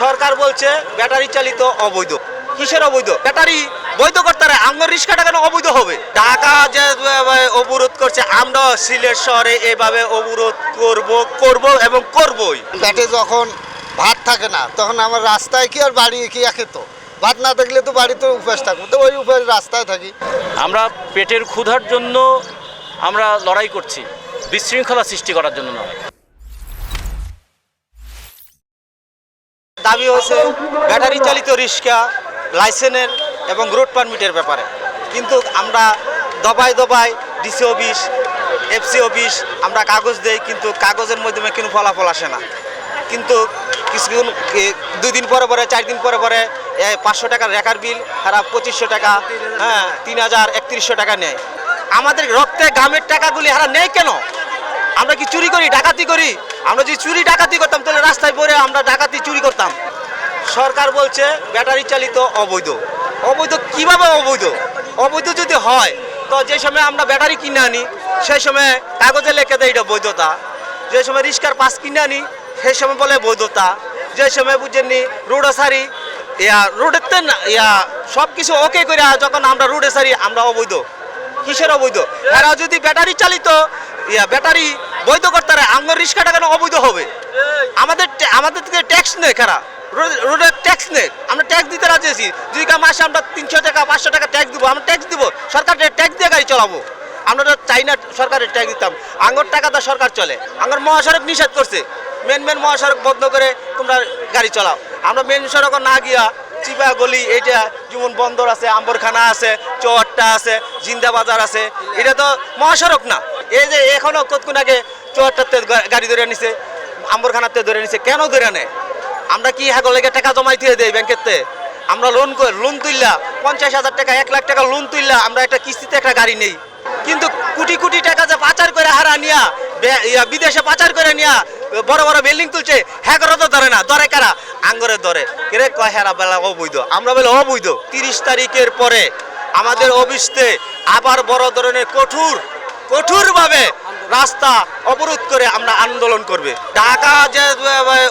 সরকার বলছে ব্যাটারি চালিত অবৈধ। কিসের অবৈধ? ব্যাটারি বৈধ করতে পারে আমার রিক্সাটা কেন অবৈধ হবে? ঢাকা যে অবরোধ করছে আমরা সিলেট শহরে এভাবে অবরোধ করব করব এবং করবই। ব্যাটে যখন ভাত থাকে না তখন আমার রাস্তায় কি আর বাড়ি কি একে তো? ভাত না থাকলে তো বাড়িতে উপাস থাকব তো ওই উপাস রাস্তায় থাকি। আমরা পেটের ক্ষুধার জন্য আমরা লড়াই করছি বিশৃঙ্খলা সৃষ্টি করার জন্য নয়। দাবি হয়েছে ব্যাটারি চালিত রিক্সা লাইসেন্সের এবং রোড পারমিটের ব্যাপারে। কিন্তু আমরা দবায় দবায় ডিসি অফিস, এফসি অফিস, আমরা কাগজ দেই, কিন্তু কাগজের মাধ্যমে কোনো ফলাফল আসে না। কিন্তু কিছুদিন দুই দিন পরে পরে, চার দিন পরে পরে পাঁচশো টাকার রেকার বিল খারাপ পঁচিশশো টাকা হ্যাঁ তিন হাজার একত্রিশশো টাকা নেয়। আমাদের রক্তে গ্রামের টাকাগুলি হারা নেই কেন? আমরা কি চুরি করি, ডাকাতি করি? আমরা যদি চুরি ডাকাতি করতাম, তাহলে রাস্তায় পরে আমরা ডাকাতি চুরি করতাম। সরকার বলছে, ব্যাটারি চালিত অবৈধ। অবৈধ কীভাবে অবৈধ? অবৈধ যদি হয়, তো যে সময় আমরা ব্যাটারি কিনে আনি সেই সময় কাগজে লেখে দেয় এটা বৈধতা। যে সময় রিক্সার পাস কিনে আনি সেই সময় বলে বৈধতা। যে সময় বুঝেননি রোডে সারি ইয়া, রোডের তে না, ইয়া সব কিছু ওকে করে যখন আমরা রোডে সারি, আমরা অবৈধ। কিসের অবৈধ? এরা যদি ব্যাটারি চালিত, ইয়া, ব্যাটারি বৈধ করতে পারে আমার রিক্সাটা কেন অবৈধ হবে? আমাদের আমাদের থেকে ট্যাক্স নেই খারা রোডের ট্যাক্স নেই আমরা ট্যাক্স দিতে রাজি আছি। যদি মাসে আমরা তিনশো টাকা, পাঁচশো টাকা ট্যাক্স দিব। আমরা ট্যাক্স দিব। সরকার ট্যাক্স দিয়ে গাড়ি চালাবো। আমরা তো চাই না সরকারের ট্যাক্স দিতাম। আঙ্গর টাকা তো সরকার চলে। আঙ্গর মহাসড়ক নিষেধ করছে। মেন মেন মহাসড়ক বন্ধ করে তোমরা গাড়ি চালাও। আমরা মেন সড়ক না গিয়া চিপা গলি, এইটা যেমন বন্দর আছে, আম্বরখানা আছে চৌহাট্টা আছে, জিন্দা বাজার আছে। এটা তো মহাসড়ক না। এই যে এখনও কতক্ষণ আগে চৌহাট্টাতে গা- গাড়ি ধরে নিছে, আম্বরখানাতে ধরে নিছে, কেন ধরে নেয় আমরা কি হ্যাঁ লেগে টাকা জমাই দিয়ে দেই ব্যাংকের তে? আমরা লোন করে লোন তুললা পঞ্চাশ হাজার টাকা, এক লাখ টাকা লোন তুললা আমরা একটা কিস্তিতে একটা গাড়ি নেই। কিন্তু কোটি কোটি টাকা যে পাচার করে হারা নিয়া বিদেশে পাচার করে নিয়া, বড় বড় বিল্ডিং তুলছে হ্যাঁ তো ধরে না। ধরে কারা? আঙ্গরে ধরে। কেরে কয় হেরা বেলা অবৈধ? আমরা বলে অবৈধ। তিরিশ তারিখের পরে আমাদের অফিসতে আবার বড় ধরনের কঠোর কঠোরভাবে রাস্তা অবরোধ করে আমরা আন্দোলন করবে। ঢাকা যে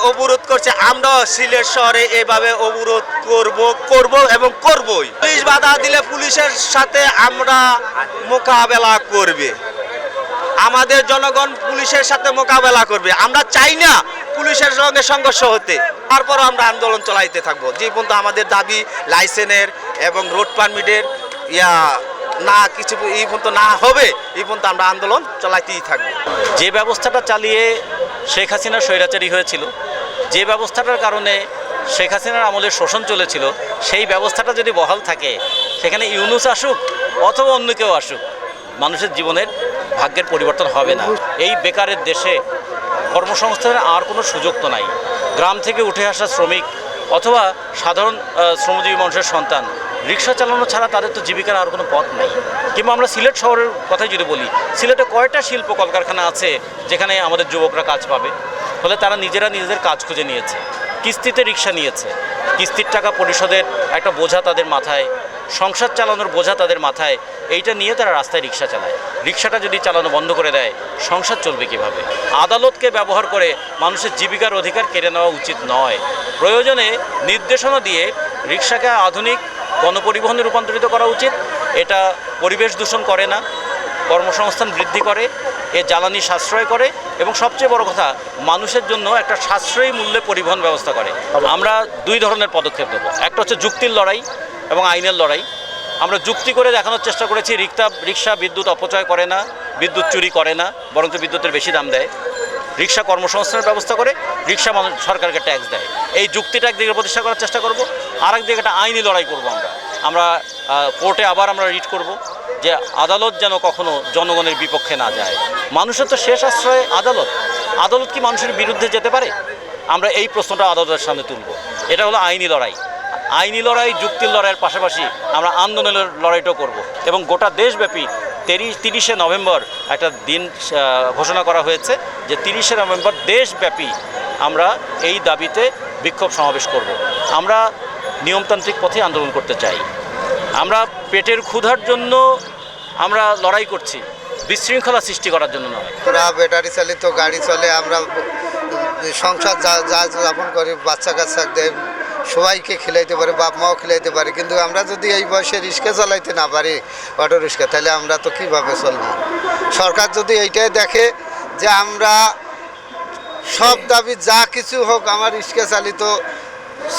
অবরোধ করছে, আমরা সিলেট শহরে এভাবে অবরোধ করব করব এবং করবই। পুলিশ বাধা দিলে পুলিশের সাথে আমরা মোকাবেলা করবে। আমাদের জনগণ পুলিশের সাথে মোকাবেলা করবে। আমরা চাই না পুলিশের সঙ্গে সংঘর্ষ হতে। তারপর আমরা আন্দোলন চলাইতে থাকব। যে পর্যন্ত আমাদের দাবি লাইসেন্সের এবং রোড পারমিটের, ইয়া না, কিছু এই পর্যন্ত না হবে, এই পর্যন্ত আমরা আন্দোলন চলাইতেই থাকব। যে ব্যবস্থাটা চালিয়ে শেখ হাসিনা স্বৈরাচারী হয়েছিল, যে ব্যবস্থাটার কারণে শেখ হাসিনার আমলে শোষণ চলেছিল, সেই ব্যবস্থাটা যদি বহাল থাকে, সেখানে ইউনুস আসুক অথবা অন্য কেউ আসুক, মানুষের জীবনের ভাগ্যের পরিবর্তন হবে না। এই বেকারের দেশে কর্মসংস্থানের আর কোনো সুযোগ তো নাই। গ্রাম থেকে উঠে আসা শ্রমিক অথবা সাধারণ শ্রমজীবী মানুষের সন্তান রিক্সা চালানো ছাড়া তাদের তো জীবিকার আর কোনো পথ নাই। কিংবা আমরা সিলেট শহরের কথাই যদি বলি, সিলেটে কয়টা শিল্প কলকারখানা আছে যেখানে আমাদের যুবকরা কাজ পাবে? ফলে তারা নিজেরা নিজেদের কাজ খুঁজে নিয়েছে, কিস্তিতে রিক্সা নিয়েছে, কিস্তির টাকা পরিশোধের একটা বোঝা তাদের মাথায়, সংসার চালানোর বোঝা তাদের মাথায়, এইটা নিয়ে তারা রাস্তায় রিক্সা চালায়। রিক্সাটা যদি চালানো বন্ধ করে দেয়, সংসার চলবে কীভাবে? আদালতকে ব্যবহার করে মানুষের জীবিকার অধিকার কেড়ে নেওয়া উচিত নয়। প্রয়োজনে নির্দেশনা দিয়ে রিক্সাকে আধুনিক গণপরিবহনে রূপান্তরিত করা উচিত। এটা পরিবেশ দূষণ করে না, কর্মসংস্থান বৃদ্ধি করে, এ জ্বালানি সাশ্রয় করে এবং সবচেয়ে বড় কথা, মানুষের জন্য একটা সাশ্রয়ী মূল্যে পরিবহন ব্যবস্থা করে। আমরা দুই ধরনের পদক্ষেপ দেবো একটা হচ্ছে যুক্তির লড়াই এবং আইনের লড়াই। আমরা যুক্তি করে দেখানোর চেষ্টা করেছি রিক্সা রিক্সা বিদ্যুৎ অপচয় করে না, বিদ্যুৎ চুরি করে না, বরঞ্চ বিদ্যুতের বেশি দাম দেয়। রিক্সা কর্মসংস্থানের ব্যবস্থা করে, রিক্সা সরকারকে ট্যাক্স দেয়। এই যুক্তিটা একদিকে প্রতিষ্ঠা করার চেষ্টা করব। আর একদিকে একটা আইনি লড়াই করব আমরা। আমরা কোর্টে আবার আমরা রিট করব যে আদালত যেন কখনো জনগণের বিপক্ষে না যায়। মানুষের তো শেষ আশ্রয় আদালত। আদালত কি মানুষের বিরুদ্ধে যেতে পারে? আমরা এই প্রশ্নটা আদালতের সামনে তুলব। এটা হলো আইনি লড়াই। আইনি লড়াই, যুক্তির লড়াইয়ের পাশাপাশি আমরা আন্দোলনের লড়াইটাও করব। এবং গোটা দেশব্যাপী তিরিশ, তিরিশে নভেম্বর একটা দিন ঘোষণা করা হয়েছে যে তিরিশে নভেম্বর দেশব্যাপী আমরা এই দাবিতে বিক্ষোভ সমাবেশ করব। আমরা নিয়মতান্ত্রিক পথে আন্দোলন করতে চাই। আমরা পেটের ক্ষুধার জন্য আমরা লড়াই করছি, বিশৃঙ্খলা সৃষ্টি করার জন্য নয়। ব্যাটারি চালিত গাড়ি চলে আমরা সংসার যা যা যাপন করে, বাচ্চা কাচ্চা দেয় সবাইকে খেলাইতে পারে, বাপ মাও খেলাইতে পারে, কিন্তু আমরা যদি এই বয়সে রিক্সা চালাইতে না পারি, অটো রিক্সা, তাহলে আমরা তো কীভাবে চলবো? সরকার যদি এইটাই দেখে যে আমরা সব দাবি যা কিছু হোক, আমার রিক্সা চালিত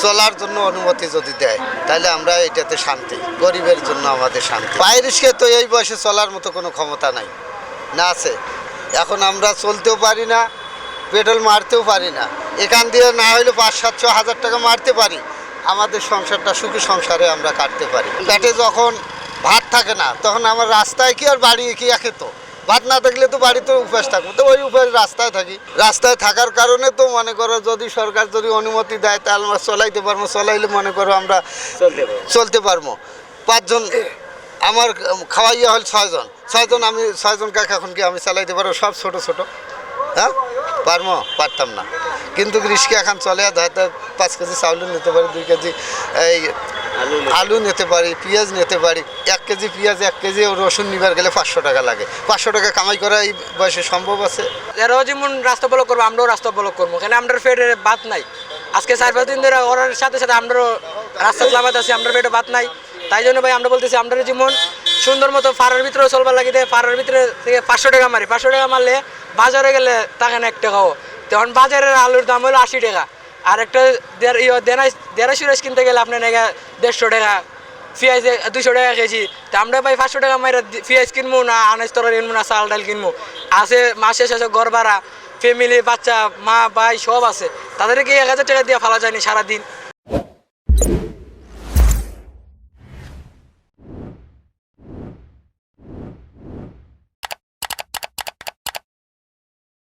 চলার জন্য অনুমতি যদি দেয়, তাহলে আমরা এটাতে শান্তি, গরিবের জন্য আমাদের শান্তি। রিক্সা তো এই বয়সে চলার মতো কোনো ক্ষমতা নাই, না আছে। এখন আমরা চলতেও পারি না, পেট্রোল মারতেও পারি না। এখান দিয়ে না হলে পাঁচ সাতশো হাজার টাকা মারতে পারি। আমাদের সংসারটা সুখী সংসারে আমরা কাটতে পারি। পেটে যখন ভাত থাকে না, তখন আমার রাস্তায় কি আর বাড়ি কি একে তো? ভাত না থাকলে তো বাড়িতে উপাস থাকব। তো ওই উপাস রাস্তায় থাকি। রাস্তায় থাকার কারণে তো মনে করো যদি সরকার যদি অনুমতি দেয় তাহলে আমরা চলাইতে পারব। চলাইলে মনে করো আমরা চলতে পারব। পাঁচজন আমার খাওয়াইয়া হল ছয়জন। ছয়জন আমি ছয়জন কাকা এখন কি আমি চালাইতে পারব? সব ছোট ছোট। হ্যাঁ? পারব? পারতাম না। কিন্তু রিস্কে এখন চলে আর হয়তো পাঁচ কেজি চাউলও নিতে পারি দুই কেজি। এই আলু নিতে পারি পেঁয়াজ নিতে পারি। এক কেজি পেঁয়াজ এক কেজি রসুন নিবার গেলে পাঁচশো টাকা লাগে। পাঁচশো টাকা কামাই করা এই বয়সে সম্ভব আছে। এরাও যেমন রাস্তা ব্লক করব আমরাও রাস্তা ব্লক করব। কেন আমরা পেটে বাদ নাই। আজকে চার পাঁচ দিন ধরে ওর সাথে সাথে আমরাও রাস্তা চালাবাত আছি আমরা পেটে বাদ নাই। তাই জন্য ভাই আমরা বলতেছি আমরা যেমন সুন্দর মতো ফাড়ার ভিতরে চলবার লাগে দেয় ফাড়ার ভিতরে থেকে পাঁচশো টাকা মারি। পাঁচশো টাকা মারলে বাজারে গেলে টাকা এক টাকাও তখন বাজারের আলুর দাম হলো আশি টাকা। আর একটা দেড়- দেড়াই দেড়শো রাইস কিনতে গেলে আপনার নাকি দেড়শো টাকা পেঁয়াজ দুশো টাকা কেজি। তা আমরা ভাই পাঁচশো টাকা মাইরা পেঁয়াজ কিনবো না আনাজ তরকারি কিনবো না, চাল ডাল কিনবো। আছে, মাসে শেষে ঘর ভাড়া ফ্যামিলি বাচ্চা, মা, ভাই, সব আছে। তাদেরকে এক হাজার টাকা দিয়ে ফেলা যায়নি সারাদিন?